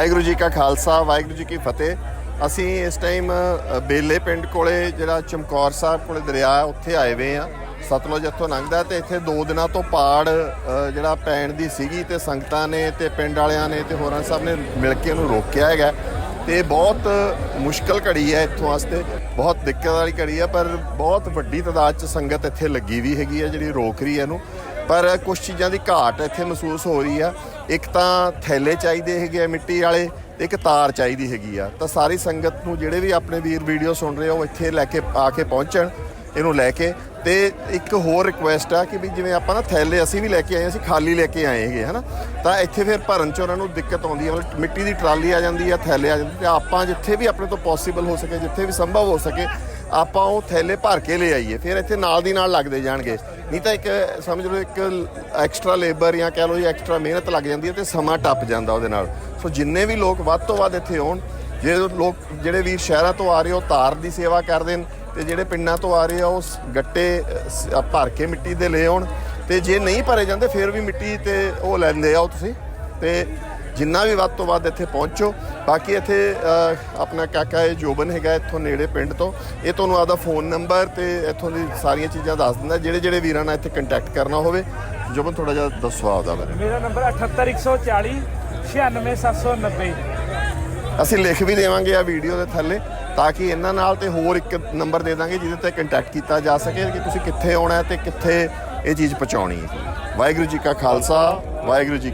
ਵਾਹਿਗੁਰੂ ਜੀ ਕਾ ਖਾਲਸਾ ਵਾਹਿਗੁਰੂ ਜੀ ਕੀ ਫਤਿਹ। ਅਸੀਂ ਇਸ ਟਾਈਮ ਅ, ਬੇਲੇ ਪਿੰਡ ਕੋਲੇ ਜਿਹੜਾ ਚਮਕੌਰ ਸਾਹਿਬ ਕੋਲੇ ਦਰਿਆ ਉੱਥੇ ਆਏ ਵੇ ਆ ਸਤਲੁਜ ਇੱਥੋਂ ਲੰਘਦਾ ਤੇ ਇੱਥੇ ਦੋ ਦਿਨਾਂ ਤੋਂ ਪਾੜ ਜਿਹੜਾ ਪੈਣ ਦੀ ਸੀਗੀ ਤੇ ਸੰਗਤਾਂ ਨੇ ਤੇ ਪਿੰਡ ਵਾਲਿਆਂ ਨੇ ਤੇ ਹੋਰਾਂ ਸਭ ਨੇ ਮਿਲ ਕੇ ਉਹਨੂੰ ਰੋਕਿਆ ਹੈਗਾ। ਤੇ ਬਹੁਤ ਮੁਸ਼ਕਲ ਘੜੀ ਹੈ ਇੱਥੋਂ ਵਾਸਤੇ। ਬਹੁਤ ਦਿੱਕਤ ਵਾਲੀ ਘੜੀ ਹੈ ਪਰ ਬਹੁਤ ਵੱਡੀ ਤਾਦਾਦ 'ਚ ਸੰਗਤ ਇੱਥੇ ਲੱਗੀ ਵੀ ਹੈਗੀ ਹੈ ਜਿਹੜੀ ਰੋਕ ਰਹੀ ਹੈ ਇਹਨੂੰ। ਪਰ ਕੁਝ ਚੀਜ਼ਾਂ ਦੀ ਘਾਟ ਇੱਥੇ ਮਹਿਸੂਸ ਹੋ ਰਹੀ ਆ। ਇੱਕ ਤਾਂ ਥੈਲੇ ਚਾਹੀਦੇ ਹੈਗੇ ਆ ਮਿੱਟੀ ਵਾਲੇ ਤੇ ਇੱਕ ਤਾਰ ਚਾਹੀਦੀ ਹੈਗੀ ਆ। ਤਾਂ ਸਾਰੀ ਸੰਗਤ ਨੂੰ ਜਿਹੜੇ ਵੀ ਆਪਣੇ ਵੀਰ ਵੀਡੀਓ ਸੁਣ ਰਹੇ ਆ, ਉਹ ਇੱਥੇ ਲੈ ਕੇ ਆ ਕੇ ਪਹੁੰਚਣ, ਇਹਨੂੰ ਲੈ ਕੇ। ਤੇ ਇੱਕ ਹੋਰ ਰਿਕੁਐਸਟ ਆ ਕਿ ਵੀ ਜਿਵੇਂ ਆਪਾਂ ਨਾ ਥੈਲੇ ਅਸੀਂ ਵੀ ਲੈ ਕੇ ਆਏ ਅਸੀਂ ਖਾਲੀ ਲੈ ਕੇ ਆਏ ਹੈਗੇ, ਹਨਾ? ਤਾਂ ਇੱਥੇ ਫਿਰ ਭਰਨ ਚ ਉਹਨਾਂ ਨੂੰ ਦਿੱਕਤ ਆਉਂਦੀ ਹੈ ਮਤਲਬ ਮਿੱਟੀ ਦੀ ਟਰਾਲੀ ਆ ਜਾਂਦੀ ਆ, ਥੈਲੇ ਆ ਜਾਂਦੇ ਤੇ ਆਪਾਂ ਜਿੱਥੇ ਵੀ ਆਪਣੇ ਤੋਂ ਪੋਸੀਬਲ ਹੋ ਸਕੇ, ਜਿੱਥੇ ਵੀ ਸੰਭਵ ਹੋ ਸਕੇ, ਆਪਾਂ ਉਹ ਥੈਲੇ ਭਰ ਕੇ ਲੈ ਆਈਏ। ਫਿਰ ਇੱਥੇ ਨਾਲ ਦੀ ਨਾਲ ਲੱਗਦੇ ਜਾਣਗੇ। ਨਹੀਂ ਤਾਂ ਇੱਕ ਸਮਝ ਲਓ, ਇੱਕ ਐਕਸਟਰਾ ਲੇਬਰ ਜਾਂ ਕਹਿ ਲਓ ਜੀ ਐਕਸਟਰਾ ਮਿਹਨਤ ਲੱਗ ਜਾਂਦੀ ਹੈ ਤੇ ਸਮਾਂ ਟੱਪ ਜਾਂਦਾ ਉਹਦੇ ਨਾਲ। ਸੋ ਜਿੰਨੇ ਵੀ ਲੋਕ ਵੱਧ ਤੋਂ ਵੱਧ ਇੱਥੇ ਆਉਣ ਜਿਹੜੇ ਲੋਕ, ਜਿਹੜੇ ਵੀਰ ਸ਼ਹਿਰਾਂ ਤੋਂ ਆ ਰਹੇ ਉਹ ਤਾਰ ਦੀ ਸੇਵਾ ਕਰਦੇ ਨੇ ਤੇ ਜਿਹੜੇ ਪਿੰਡਾਂ ਤੋਂ ਆ ਰਹੇ ਆ, ਉਹ ਸ- ਗੱਟੇ ਭਰ ਕੇ ਮਿੱਟੀ ਦੇ ਲੈ ਆਉਣ ਤੇ ਜੇ ਨਹੀਂ ਭਰੇ ਜਾਂਦੇ, ਫਿਰ ਵੀ ਮਿੱਟੀ ਤੇ ਉਹ ਲੈਂਦੇ ਆਓ ਤੁਸੀਂ। ਤੇ ਜਿੰਨਾ ਵੀ ਵੱਧ ਤੋਂ ਵੱਧ ਇੱਥੇ ਪਹੁੰਚੋ। ਬਾਕੀ ਇੱਥੇ ਆਪਣਾ ਕਾਕਾ ਇਹ ਜੋਬਨ ਹੈਗਾ ਇੱਥੋਂ ਨੇੜੇ ਪਿੰਡ ਤੋਂ। ਇਹ ਤੁਹਾਨੂੰ ਆਦਾ ਫੋਨ ਨੰਬਰ ਤੇ ਇੱਥੋਂ ਦੀ ਸਾਰੀਆਂ ਚੀਜ਼ਾਂ ਦੱਸ ਦਿੰਦਾ। ਜਿਹੜੇ ਜਿਹੜੇ ਵੀਰਾਂ ਨਾਲ ਇੱਥੇ ਕੰਟੈਕਟ ਕਰਨਾ ਹੋਵੇ ਜੋਬਨ ਥੋੜਾ ਜਿਹਾ ਦੱਸੋ ਆਪਦਾ ਬਾਰੇ। ਮੇਰਾ ਨੰਬਰ 78140 96790 ਅਸੀਂ ਲਿਖ ਵੀ ਦੇਵਾਂਗੇ ਆ ਵੀਡੀਓ ਦੇ ਥੱਲੇ ਤਾਂ ਕਿ ਇਹਨਾਂ ਨਾਲ ਤੇ ਹੋਰ ਇੱਕ ਨੰਬਰ ਦੇ ਦਾਂਗੇ ਜਿਹਦੇ ਤੇ ਕੰਟੈਕਟ ਕੀਤਾ ਜਾ ਸਕੇ ਕਿ ਤੁਸੀਂ ਕਿੱਥੇ ਆਉਣਾ ਹੈ ਤੇ ਕਿੱਥੇ ਇਹ ਚੀਜ਼ ਪਹੁੰਚਾਉਣੀ ਹੈ। ਵਾਹਿਗੁਰੂ ਜੀ ਕਾ ਖਾਲਸਾ ਵਾਹਿਗੁਰੂ ਜੀ